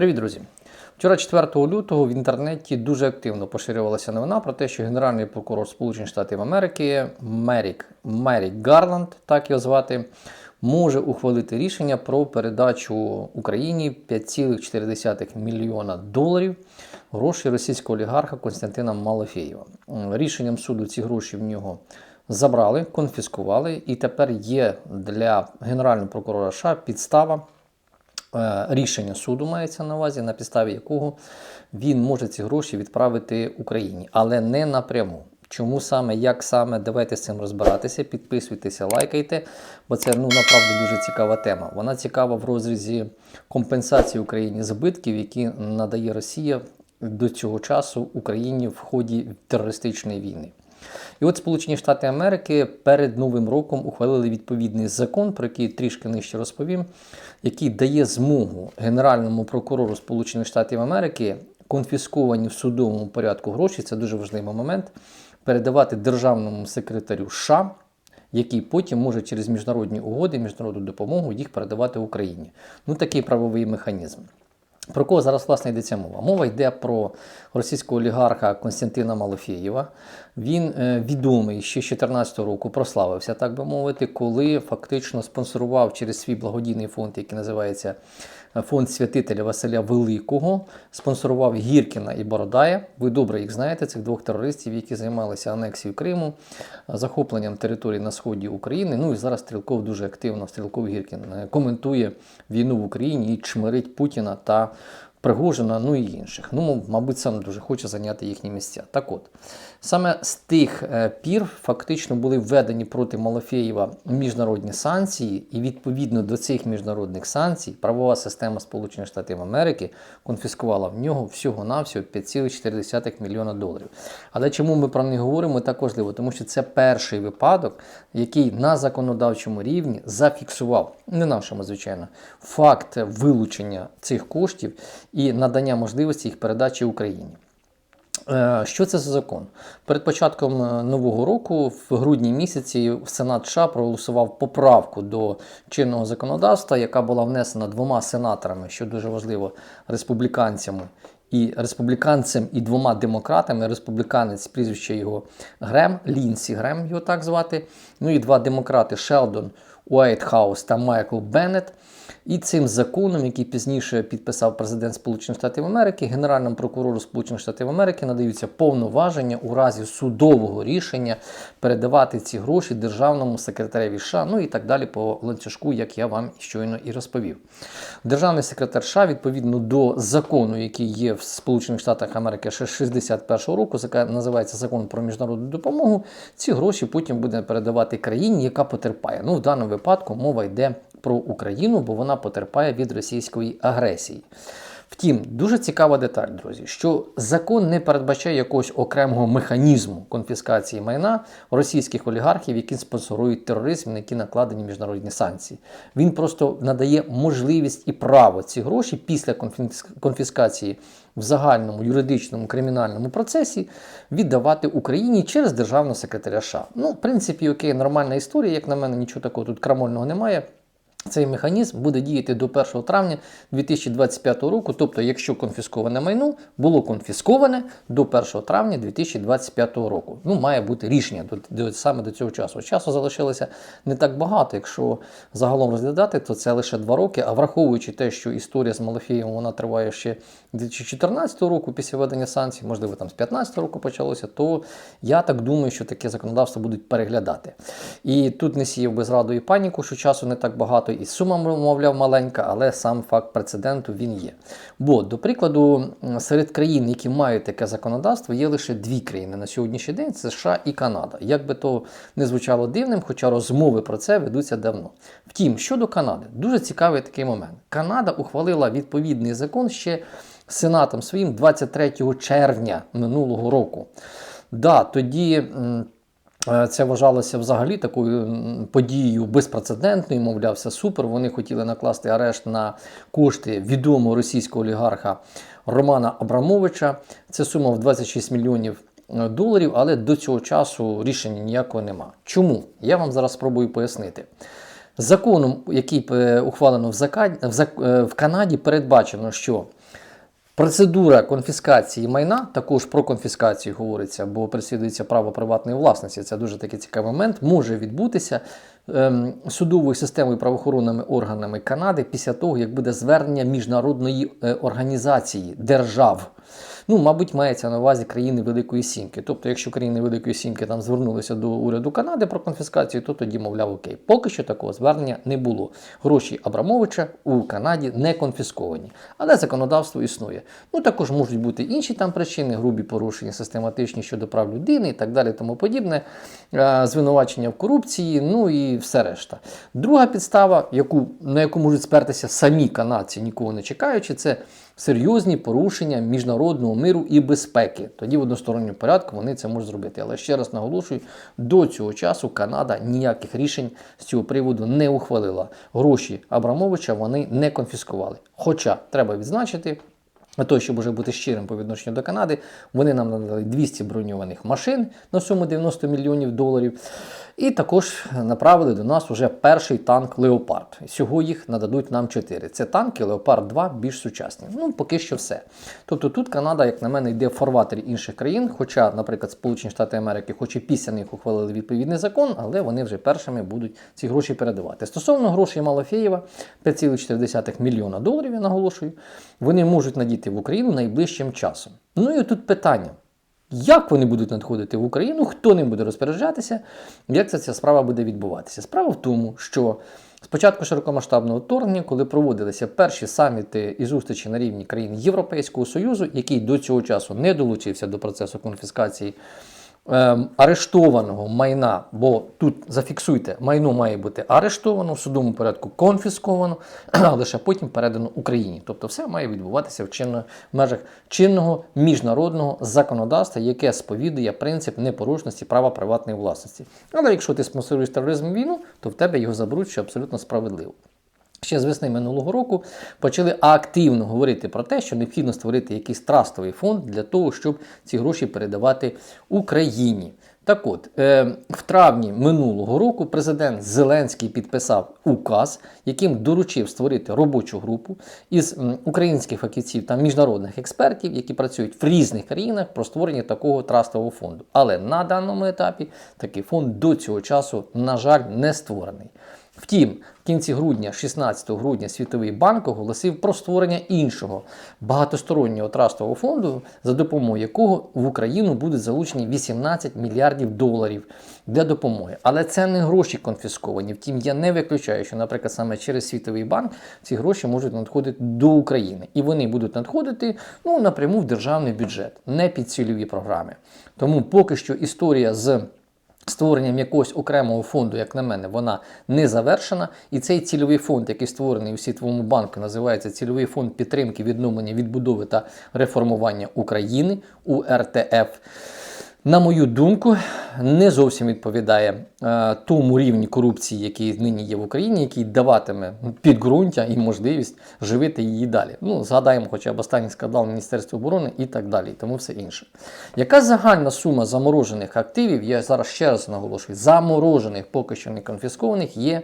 Привіт, друзі! Вчора, 4 лютого, в інтернеті дуже активно поширювалася новина про те, що Генеральний прокурор Сполучених Штатів Америки Мерік Мерік Гарланд, так його звати, може ухвалити рішення про передачу Україні 5,4 мільйона доларів грошей російського олігарха Константина Малафєєва. Рішенням суду ці гроші в нього забрали, конфіскували, і тепер є для Генерального прокурора США підстава рішення суду мається на увазі, на підставі якого він може ці гроші відправити Україні, але не напряму. Чому саме, як саме, давайте з цим розбиратися, підписуйтеся, лайкайте, бо це ну направду дуже цікава тема. Вона цікава в розрізі компенсації Україні збитків, які надає Росія до цього часу Україні в ході терористичної війни. І от Сполучені Штати Америки перед Новим роком ухвалили відповідний закон, про який трішки нижче розповім, який дає змогу Генеральному прокурору Сполучених Штатів Америки конфісковані в судовому порядку гроші, це дуже важливий момент, передавати державному секретарю США, який потім може через міжнародні угоди, міжнародну допомогу їх передавати Україні. Ну такий правовий механізм. Про кого зараз власне йдеться мова? Мова йде про російського олігарха Константина Малофєєва. Він е, відомий ще з 2014 року, прославився, так би мовити, коли фактично спонсорував через свій благодійний фонд, який називається Фонд святителя Василя Великого, спонсорував Гіркіна і Бородая. Ви добре їх знаєте, цих двох терористів, які займалися анексією Криму, захопленням територій на сході України. Ну і зараз Стрілков дуже активно, Стрілков Гіркін е, коментує війну в Україні і чмирить Путіна та Пригожина, ну і інших. Ну, мабуть, сам дуже хоче зайняти їхні місця. Так от, саме з тих е, пір фактично були введені проти Малафєєва міжнародні санкції, і відповідно до цих міжнародних санкцій правова система Сполучених Штатів Америки конфіскувала в нього всього-навсього 5,4 мільйона доларів. Але чому ми про них говоримо так важливо? Тому що це перший випадок, який на законодавчому рівні зафіксував, не нашому, звичайно, факт вилучення цих коштів і надання можливості їх передачі Україні. Е, Що це за закон? Перед початком е, нового року, в грудні місяці, Сенат США проголосував поправку до чинного законодавства, яка була внесена двома сенаторами, що дуже важливо, республіканцями і республіканцем і двома демократами. Республіканець, прізвище його Грем, Лінсі Грем, його так звати. Ну і два демократи Шелдон Уайтхаус та Майкл Беннет. І цим законом, який пізніше підписав президент Сполучених Штатів Америки, Генеральному прокурору Сполучених Штатів Америки надаються повноваження у разі судового рішення передавати ці гроші державному секретареві США, ну і так далі по ланцюжку, як я вам щойно і розповів. Державний секретар США, відповідно до закону, який є в Сполучених Штатах Америки ще 61 року, називається закон про міжнародну допомогу, ці гроші потім буде передавати країні, яка потерпає. Ну, в даному випадку мова йде про Україну, бо вона потерпає від російської агресії. Втім, дуже цікава деталь, друзі, що закон не передбачає якогось окремого механізму конфіскації майна російських олігархів, які спонсорують тероризм, на які накладені міжнародні санкції. Він просто надає можливість і право ці гроші після конфіскації в загальному юридичному кримінальному процесі віддавати Україні через державного секретаря США. Ну, в принципі, окей, нормальна історія, як на мене, нічого такого тут крамольного немає. Цей механізм буде діяти до 1 травня 2025 року. Тобто, якщо конфісковане майно було конфісковане до 1 травня 2025 року. Ну, має бути рішення до, до, саме до цього часу. Часу залишилося не так багато. Якщо загалом розглядати, то це лише 2 роки. А враховуючи те, що історія з Малафієм вона триває ще 2014 року після введення санкцій, можливо, там з 2015 року почалося, то я так думаю, що таке законодавство будуть переглядати. І тут не сіяв би зраду і паніку, що часу не так багато, і сума, мовляв, маленька, але сам факт прецеденту він є. Бо, до прикладу, серед країн, які мають таке законодавство, є лише дві країни на сьогоднішній день це США і Канада. Як би то не звучало дивним, хоча розмови про це ведуться давно. Втім, щодо Канади, дуже цікавий такий момент. Канада ухвалила відповідний закон ще сенатом своїм 23 червня минулого року. Да, тоді. Е, Це вважалося взагалі такою подією безпрецедентною, мовляв, все супер. Вони хотіли накласти арешт на кошти відомого російського олігарха Романа Абрамовича. Це сума в 26 мільйонів е, доларів, але до цього часу рішення ніякого нема. Чому? Я вам зараз спробую пояснити. Законом, який е, ухвалено в Канаді, передбачено, що Процедура конфіскації майна, також про конфіскацію говориться, бо переслідується право приватної власності. Це дуже такий цікавий момент. Може відбутися ем, судовою системою правоохоронними органами Канади після того, як буде звернення міжнародної е, організації держав. Ну, мабуть, мається на увазі країни Великої Сімки. Тобто, якщо країни Великої Сімки там звернулися до уряду Канади про конфіскацію, то тоді, мовляв, окей. Поки що такого звернення не було. Гроші Абрамовича у Канаді не конфісковані, але законодавство існує. Ну також можуть бути інші там причини, грубі порушення, систематичні щодо прав людини і так далі, тому подібне, е, звинувачення в корупції, ну і все решта. Друга підстава, яку, на яку можуть спертися самі канадці, нікого не чекаючи, це серйозні порушення міжнародного миру і безпеки. Тоді в односторонньому порядку вони це можуть зробити. Але ще раз наголошую, до цього часу Канада ніяких рішень з цього приводу не ухвалила. Гроші Абрамовича вони не конфіскували. Хоча треба відзначити. На той, щоб уже бути щирим по відношенню до Канади, вони нам надали 200 броньованих машин на суму 90 мільйонів доларів. І також направили до нас уже перший танк Леопард. Всього їх нададуть нам 4. Це танки Леопард 2 більш сучасні. Ну, поки що все. Тобто тут Канада, як на мене, йде в фарватері інших країн. Хоча, наприклад, Сполучені Штати Америки, хоч і після них ухвалили відповідний закон, але вони вже першими будуть ці гроші передавати. Стосовно грошей Малафєєва, 5,4 мільйона доларів, я наголошую, вони можуть надійти в Україну найближчим часом. Ну і тут питання. Як вони будуть надходити в Україну, хто ним буде розпоряджатися, як ця, ця справа буде відбуватися? Справа в тому, що спочатку широкомасштабного вторгнення, коли проводилися перші саміти і зустрічі на рівні країн Європейського Союзу, який до цього часу не долучився до процесу конфіскації арештованого майна, бо тут зафіксуйте, майно має бути арештовано, в судовому порядку конфісковано, а лише потім передано Україні. Тобто все має відбуватися в, чинно, в межах чинного міжнародного законодавства, яке сповідує принцип непорушності права приватної власності. Але якщо ти спонсоруєш тероризм війну, то в тебе його заберуть, що абсолютно справедливо. Ще з весни минулого року почали активно говорити про те, що необхідно створити якийсь трастовий фонд для того, щоб ці гроші передавати Україні. Так от, е, в травні минулого року президент Зеленський підписав указ, яким доручив створити робочу групу із українських фахівців та міжнародних експертів, які працюють в різних країнах про створення такого трастового фонду. Але на даному етапі такий фонд до цього часу, на жаль, не створений. Втім, в кінці грудня, 16 грудня, Світовий банк оголосив про створення іншого багатостороннього трастового фонду, за допомогою якого в Україну будуть залучені 18 мільярдів доларів для допомоги. Але це не гроші конфісковані. Втім, я не виключаю, що, наприклад, саме через Світовий банк ці гроші можуть надходити до України. І вони будуть надходити ну, напряму в державний бюджет, не під цільові програми. Тому поки що історія з створенням якогось окремого фонду, як на мене, вона не завершена. І цей цільовий фонд, який створений у Світовому банку, називається цільовий фонд підтримки відновлення, відбудови та реформування України УРТФ. На мою думку, не зовсім відповідає е, тому рівні корупції, який нині є в Україні, який даватиме підґрунтя і можливість живити її далі. Ну, згадаємо хоча б останній скандал Міністерства оборони і так далі, і тому все інше. Яка загальна сума заморожених активів, я зараз ще раз наголошую, заморожених, поки що не конфіскованих, є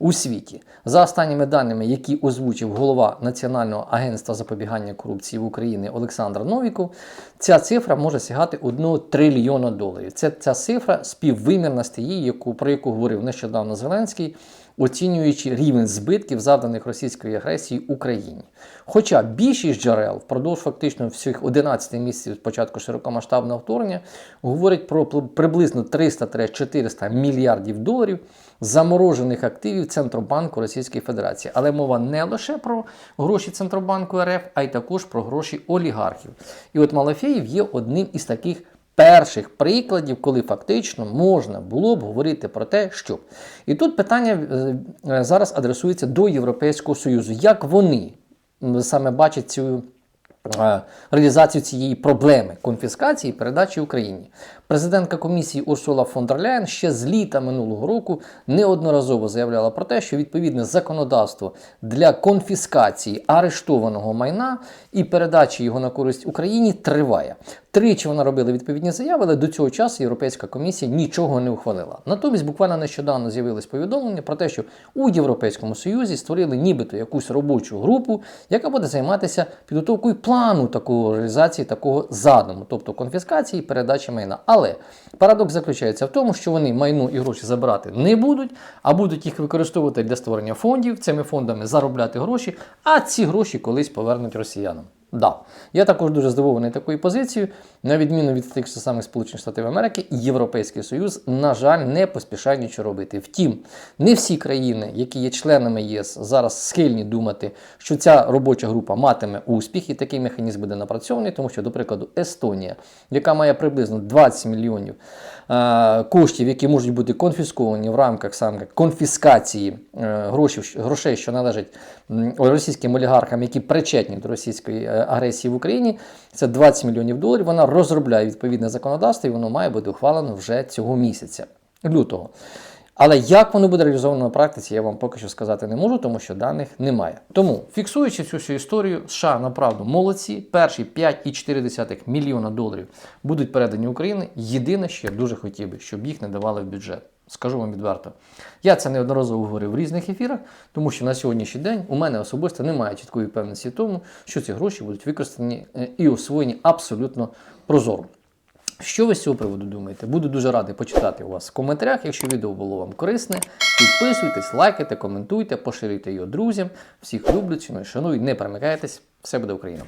у світі. За останніми даними, які озвучив голова Національного агентства запобігання корупції в Україні Олександр Новіков, ця цифра може сягати 1 трильйона доларів. Це ця цифра співвимірна з тієї, яку про яку говорив нещодавно Зеленський, оцінюючи рівень збитків, завданих російської агресії Україні. Хоча більшість джерел впродовж фактично всіх 11 місяців з початку широкомасштабного вторгнення говорять про приблизно 300-400 мільярдів доларів заморожених активів Центробанку Російської Федерації. Але мова не лише про гроші Центробанку РФ, а й також про гроші олігархів. І от Малафєєв є одним із таких перших прикладів, коли фактично можна було б говорити про те, що. І тут питання е, е, зараз адресується до Європейського Союзу. Як вони саме бачать цю реалізацію цієї проблеми конфіскації і передачі Україні. Президентка комісії Урсула фон дер Ляєн ще з літа минулого року неодноразово заявляла про те, що відповідне законодавство для конфіскації арештованого майна і передачі його на користь Україні триває. Тричі вона робила відповідні заяви, але до цього часу Європейська комісія нічого не ухвалила. Натомість буквально нещодавно з'явилось повідомлення про те, що у Європейському Союзі створили нібито якусь робочу групу, яка буде займатися підготовкою плану такої реалізації такого задуму, тобто конфіскації і передачі майна. Але парадокс заключається в тому, що вони майно і гроші забирати не будуть, а будуть їх використовувати для створення фондів, цими фондами заробляти гроші, а ці гроші колись повернуть росіянам. Да. Я також дуже здивований такою позицією. На відміну від тих же самих Сполучених Штатів Америки, Європейський Союз, на жаль, не поспішає нічого робити. Втім, не всі країни, які є членами єС, зараз схильні думати, що ця робоча група матиме успіх, і такий механізм буде напрацьований, тому що, до прикладу, Естонія, яка має приблизно 20 мільйонів е, коштів, які можуть бути конфісковані в рамках саме конфіскації е, грошей, грошей, що належать російським олігархам, які причетні до російської е, агресії в Україні, це 20 мільйонів доларів. Вона розробляє відповідне законодавство, і воно має бути ухвалено вже цього місяця, лютого. Але як воно буде реалізовано на практиці, я вам поки що сказати не можу, тому що даних немає. Тому, фіксуючи цю всю історію, США направду молодці. Перші 5,4 мільйона доларів будуть передані Україні. Єдине, що я дуже хотів би, щоб їх не давали в бюджет. Скажу вам відверто. Я це неодноразово говорив в різних ефірах, тому що на сьогоднішній день у мене особисто немає чіткої впевненості в тому, що ці гроші будуть використані е, і освоєні абсолютно прозоро. Що ви з цього приводу думаєте? Буду дуже радий почитати у вас в коментарях. Якщо відео було вам корисне, підписуйтесь, лайкайте, коментуйте, поширюйте його друзям. Всіх люблю, ціную, шаную, не перемикайтесь. Все буде Україна!